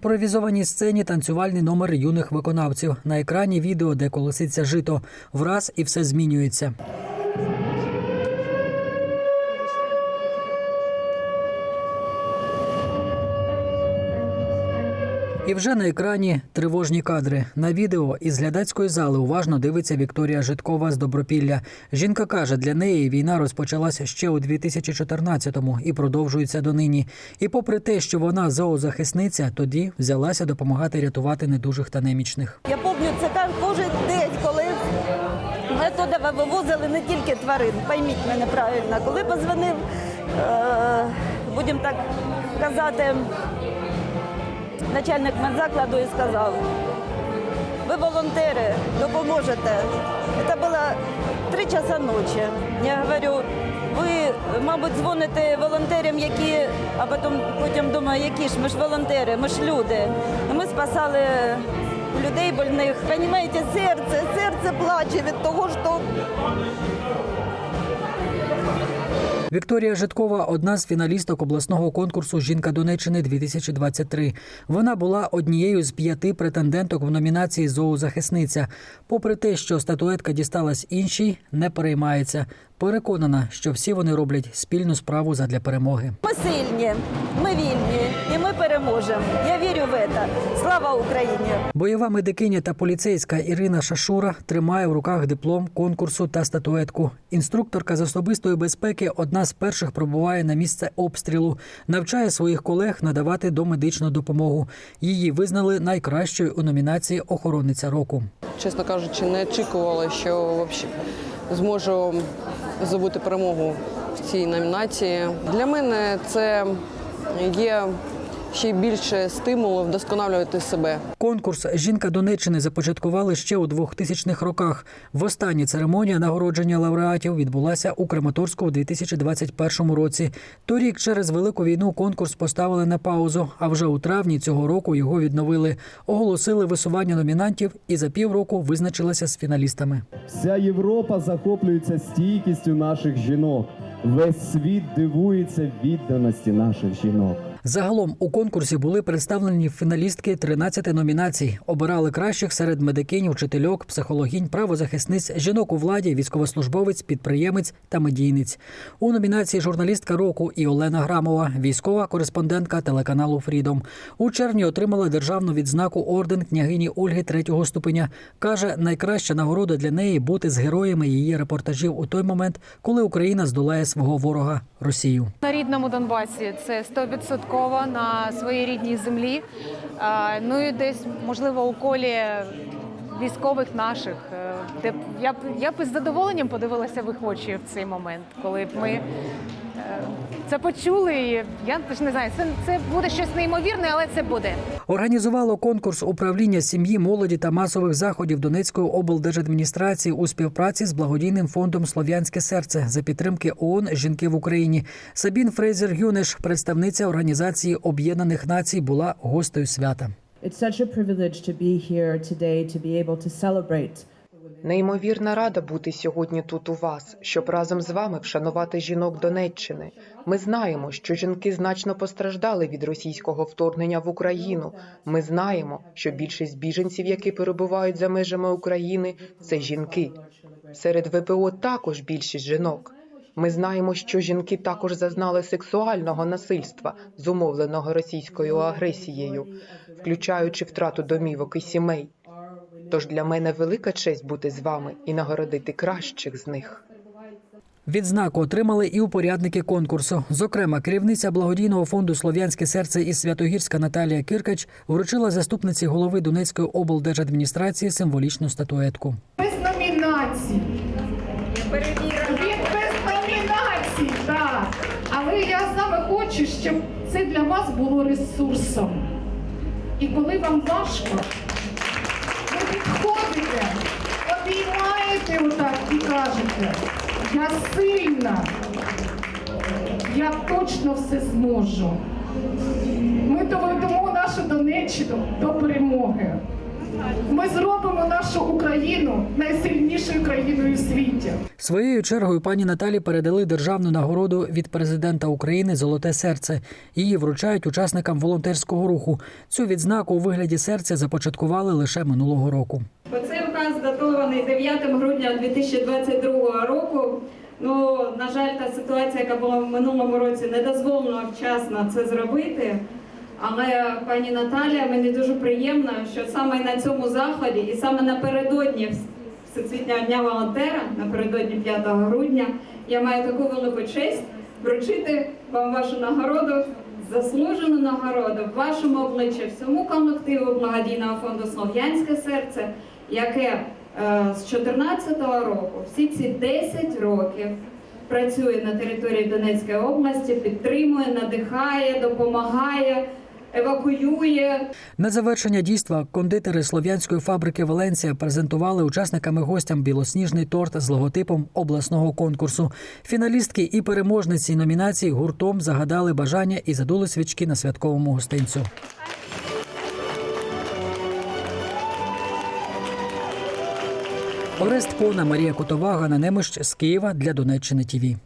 імпровізованій сцені танцювальний номер юних виконавців. На екрані відео, де колоситься жито. Враз і все змінюється. І вже на екрані тривожні кадри. На відео із глядацької зали уважно дивиться Вікторія Житкова з Добропілля. Жінка каже, для неї війна розпочалася ще у 2014-му і продовжується донині. І попри те, що вона зоозахисниця, тоді взялася допомагати рятувати недужих та немічних. Я пам'ятаю, це так кожен день, коли ми туди вивозили не тільки тварин, пойміть мене правильно. Коли позвонив, е, будемо так казати, начальник медзакладу і сказав, ви волонтери, допоможете. Це було три часа ночі. Я говорю, ви, мабуть, дзвоните волонтерам, які, а потім, потім думаю, які ж ми ж волонтери, ми ж люди. Ми спасали людей больних. Понімаєте, серце, серце плаче від того, що Вікторія Житкова одна з фіналісток обласного конкурсу Жінка Донеччини 2023 Вона була однією з п'яти претенденток в номінації Зоозахисниця. Попри те, що статуетка дісталась іншій, не переймається. Переконана, що всі вони роблять спільну справу задля перемоги. ми сильні, ми вільні і ми переможемо. Я вірю в це. Слава Україні! Бойова медикиня та поліцейська Ірина Шашура тримає в руках диплом конкурсу та статуетку. Інструкторка з особистої безпеки одна з перших пробуває на місце обстрілу, навчає своїх колег надавати домедичну допомогу. Її визнали найкращою у номінації Охоронниця року. чесно кажучи, не очікувала, що вообще зможу здобути перемогу в цій номінації. Для мене це є ще більше стимулу вдосконалювати себе. Конкурс Жінка Донеччини започаткували ще у 2000-х роках. Востаннє церемонія нагородження лауреатів відбулася у Краматорську у 2021 році. Торік через велику війну конкурс поставили на паузу. А вже у травні цього року його відновили, оголосили висування номінантів і за півроку визначилися з фіналістами. Вся Європа захоплюється стійкістю наших жінок. Весь світ дивується відданості наших жінок. Загалом у конкурсі були представлені фіналістки 13 номінацій. Обирали кращих серед медикинь, вчительок, психологінь, правозахисниць, жінок у владі, військовослужбовець, підприємець та медійниць. У номінації журналістка року і Олена Грамова, військова кореспондентка телеканалу Фрідом. У червні отримала державну відзнаку орден княгині Ольги третього ступеня. каже, найкраща нагорода для неї бути з героями її репортажів у той момент, коли Україна здолає свого ворога Росію. На рідному Донбасі це 100% на своїй рідній землі. Ну і десь, можливо, у колі військових наших. е, Де я б я б із задоволенням подивилася в їх очі в цей момент, коли б ми е, це почули. І я ж не знаю, це, це буде щось неймовірне, але це буде. Організувало конкурс управління сім'ї, молоді та масових заходів Донецької облдержадміністрації у співпраці з благодійним фондом Слов'янське серце за підтримки ООН Жінки в Україні. Сабін Фрейзер Гюнеш, представниця організації Об'єднаних Націй, була гостею свята. It's such a privilege to be here today to be able to celebrate Неймовірна рада бути сьогодні тут у вас, щоб разом з вами вшанувати жінок Донеччини. Ми знаємо, що жінки значно постраждали від російського вторгнення в Україну. Ми знаємо, що більшість біженців, які перебувають за межами України, це жінки. Серед ВПО також більшість жінок. Ми знаємо, що жінки також зазнали сексуального насильства, зумовленого російською агресією, включаючи втрату домівок і сімей. Тож для мене велика честь бути з вами і нагородити кращих з них. Відзнаку отримали і упорядники конкурсу. Зокрема, керівниця благодійного фонду Слов'янське серце із Святогірська Наталія Киркач вручила заступниці голови Донецької облдержадміністрації символічну статуетку. Без номінацій. Він без номінацій, так. Але я саме хочу, щоб це для вас було ресурсом. І коли вам важко, підходите, обіймаєте отак і кажете, я сильна, я точно все зможу. Ми доведемо нашу Донеччину до перемоги. Ми зробимо нашу найсильнішою країною в світі. Своєю чергою пані Наталі передали державну нагороду від президента України Золоте серце. Її вручають учасникам волонтерського руху. Цю відзнаку у вигляді серця започаткували лише минулого року. Оцей указ датований 9 грудня 2022 року. Ну, на жаль, та ситуація, яка була в минулому році, не дозволила вчасно це зробити. Але пані Наталія, мені дуже приємно, що саме на цьому заході і саме напередодні Всесвітнього дня волонтера, напередодні 5 грудня, я маю таку велику честь вручити вам вашу нагороду, заслужену нагороду в вашому обличчі, всьому колективу благодійного фонду Слов'янське серце, яке е, з 2014 року, всі ці 10 років працює на території Донецької області, підтримує, надихає, допомагає, евакуює. На завершення дійства кондитери слов'янської фабрики Валенція презентували учасникам і гостям білосніжний торт з логотипом обласного конкурсу. Фіналістки і переможниці номінації гуртом загадали бажання і задули свічки на святковому гостинцю. Орест Пона, Марія Котовага на немищ з Києва для Донеччини ТІВІ.